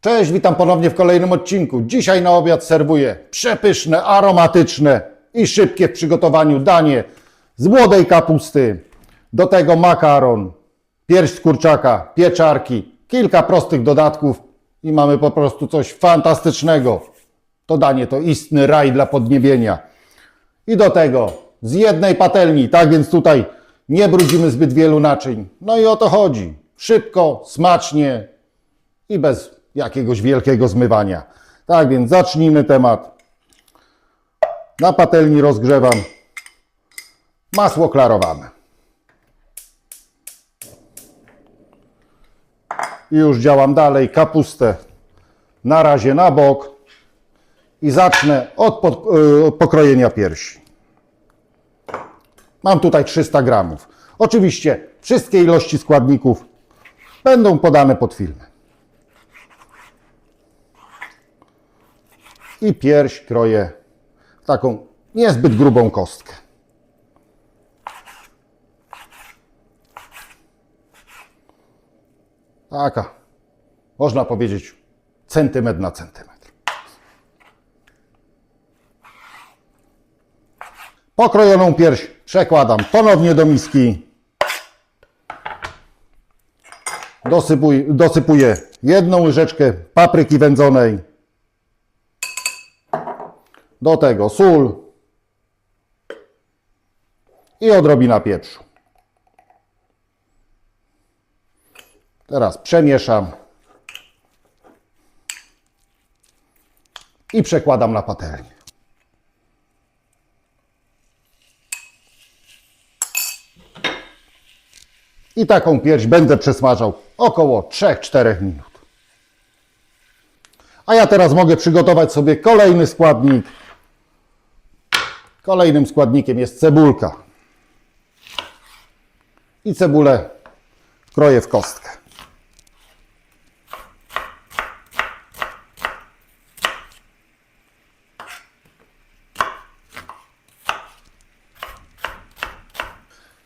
Cześć, witam ponownie w kolejnym odcinku. Dzisiaj na obiad serwuję przepyszne, aromatyczne i szybkie w przygotowaniu danie z młodej kapusty. Do tego makaron, pierś kurczaka, pieczarki, kilka prostych dodatków i mamy po prostu coś fantastycznego. To danie to istny raj dla podniebienia. I do tego z jednej patelni, tak więc tutaj nie brudzimy zbyt wielu naczyń. No i o to chodzi. Szybko, smacznie i bez jakiegoś wielkiego zmywania. Tak więc zacznijmy temat. Na patelni rozgrzewam masło klarowane. I już działam dalej. Kapustę na razie na bok i zacznę od y, pokrojenia piersi. Mam tutaj 300 gramów. Oczywiście wszystkie ilości składników będą podane pod filmem. I pierś kroję w taką niezbyt grubą kostkę. Taka, można powiedzieć, centymetr na centymetr. Pokrojoną pierś przekładam ponownie do miski. Dosypuj, dosypuję jedną łyżeczkę papryki wędzonej. Do tego sól i odrobina pieprzu. Teraz przemieszam i przekładam na patelnię. I taką pierś będę przesmażał około 3-4 minut. A ja teraz mogę przygotować sobie kolejny składnik. Kolejnym składnikiem jest cebulka. I cebulę kroję w kostkę.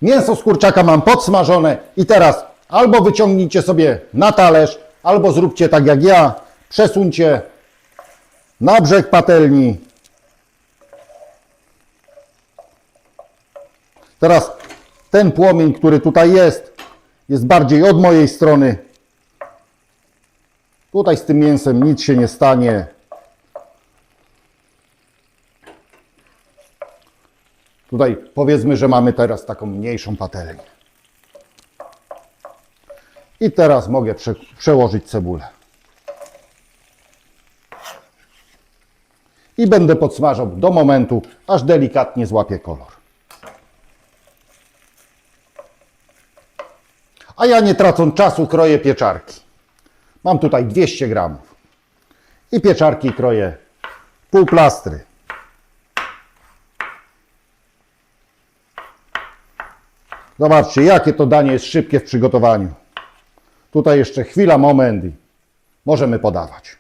Mięso z kurczaka mam podsmażone i teraz albo wyciągnijcie sobie na talerz, albo zróbcie tak jak ja, przesuńcie na brzeg patelni. Teraz ten płomień, który tutaj jest, jest bardziej od mojej strony. Tutaj z tym mięsem nic się nie stanie. Tutaj powiedzmy, że mamy teraz taką mniejszą patelnię. I teraz mogę prze, przełożyć cebulę. I będę podsmażał do momentu, aż delikatnie złapie kolor. A ja nie tracąc czasu kroję pieczarki. Mam tutaj 200 gramów. I pieczarki kroję pół plastry. Zobaczcie, jakie to danie jest szybkie w przygotowaniu. Tutaj jeszcze chwila, moment i możemy podawać.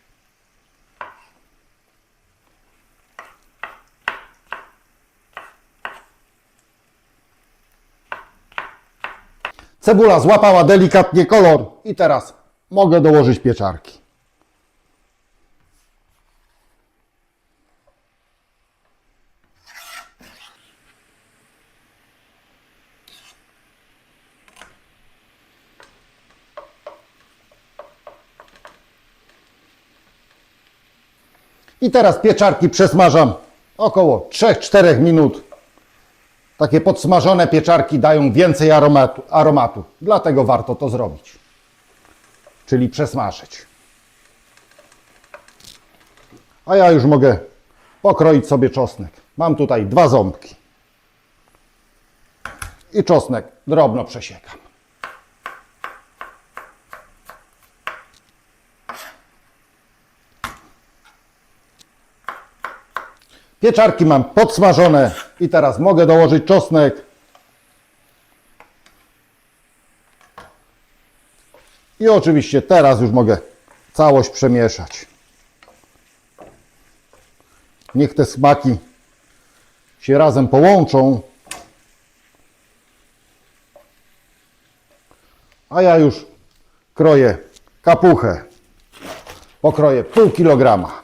Cebula złapała delikatnie kolor i teraz mogę dołożyć pieczarki. I teraz pieczarki przesmażam około 3-4 minut. Takie podsmażone pieczarki dają więcej aromatu, aromatu, dlatego warto to zrobić. Czyli przesmażyć. A ja już mogę pokroić sobie czosnek. Mam tutaj dwa ząbki. I czosnek drobno przesiekam. Pieczarki mam podsmażone i teraz mogę dołożyć czosnek. I oczywiście teraz już mogę całość przemieszać. Niech te smaki się razem połączą. A ja już kroję kapuchę pokroję pół kilograma.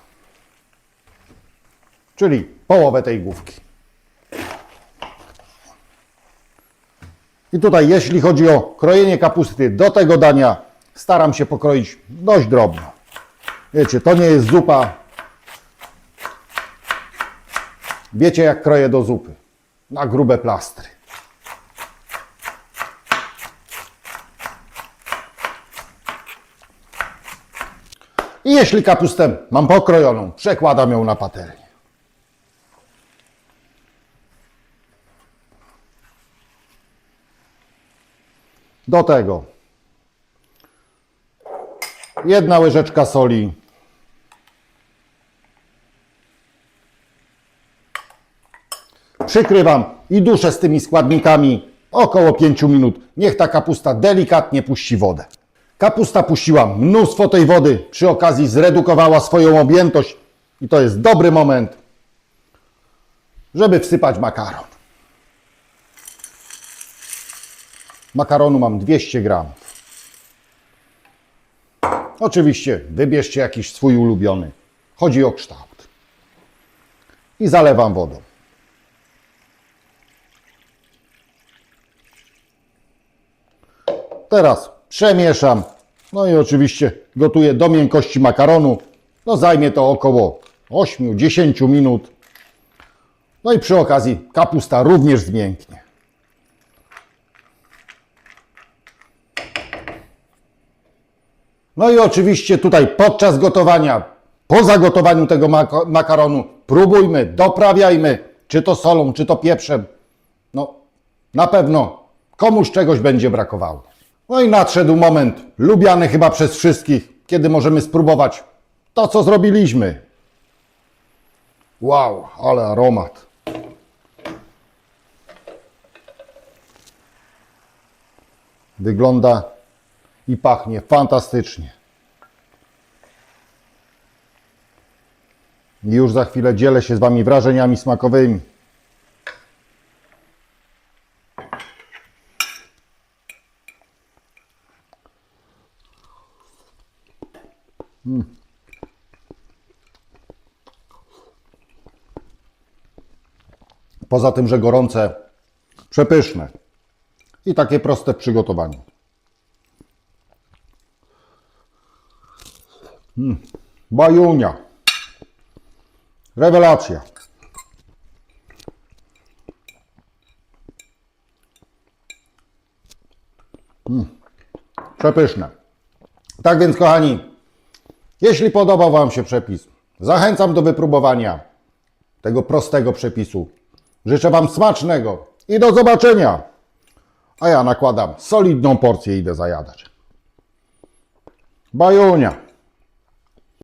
Czyli połowę tej główki. I tutaj, jeśli chodzi o krojenie kapusty do tego dania, staram się pokroić dość drobno. Wiecie, to nie jest zupa. Wiecie, jak kroję do zupy. Na grube plastry. I jeśli kapustę mam pokrojoną, przekładam ją na patelnię. Do tego jedna łyżeczka soli, przykrywam i duszę z tymi składnikami około 5 minut. Niech ta kapusta delikatnie puści wodę. Kapusta puściła mnóstwo tej wody, przy okazji zredukowała swoją objętość i to jest dobry moment, żeby wsypać makaron. Makaronu mam 200 gramów. Oczywiście wybierzcie jakiś swój ulubiony. Chodzi o kształt. I zalewam wodą. Teraz przemieszam. No i oczywiście gotuję do miękkości makaronu. No zajmie to około 8-10 minut. No i przy okazji kapusta również zmięknie. No i oczywiście tutaj podczas gotowania, po zagotowaniu tego maka- makaronu, próbujmy, doprawiajmy, czy to solą, czy to pieprzem. No, na pewno komuś czegoś będzie brakowało. No i nadszedł moment, lubiany chyba przez wszystkich, kiedy możemy spróbować to, co zrobiliśmy. Wow, ale aromat. Wygląda i pachnie fantastycznie. I już za chwilę dzielę się z Wami wrażeniami smakowymi. Poza tym, że gorące, przepyszne i takie proste w przygotowaniu. Mm. Bajunia. Rewelacja. Mm. Przepyszne. Tak więc, kochani, jeśli podobał Wam się przepis, zachęcam do wypróbowania tego prostego przepisu. Życzę Wam smacznego i do zobaczenia. A ja nakładam solidną porcję i idę zajadać. Bajunia.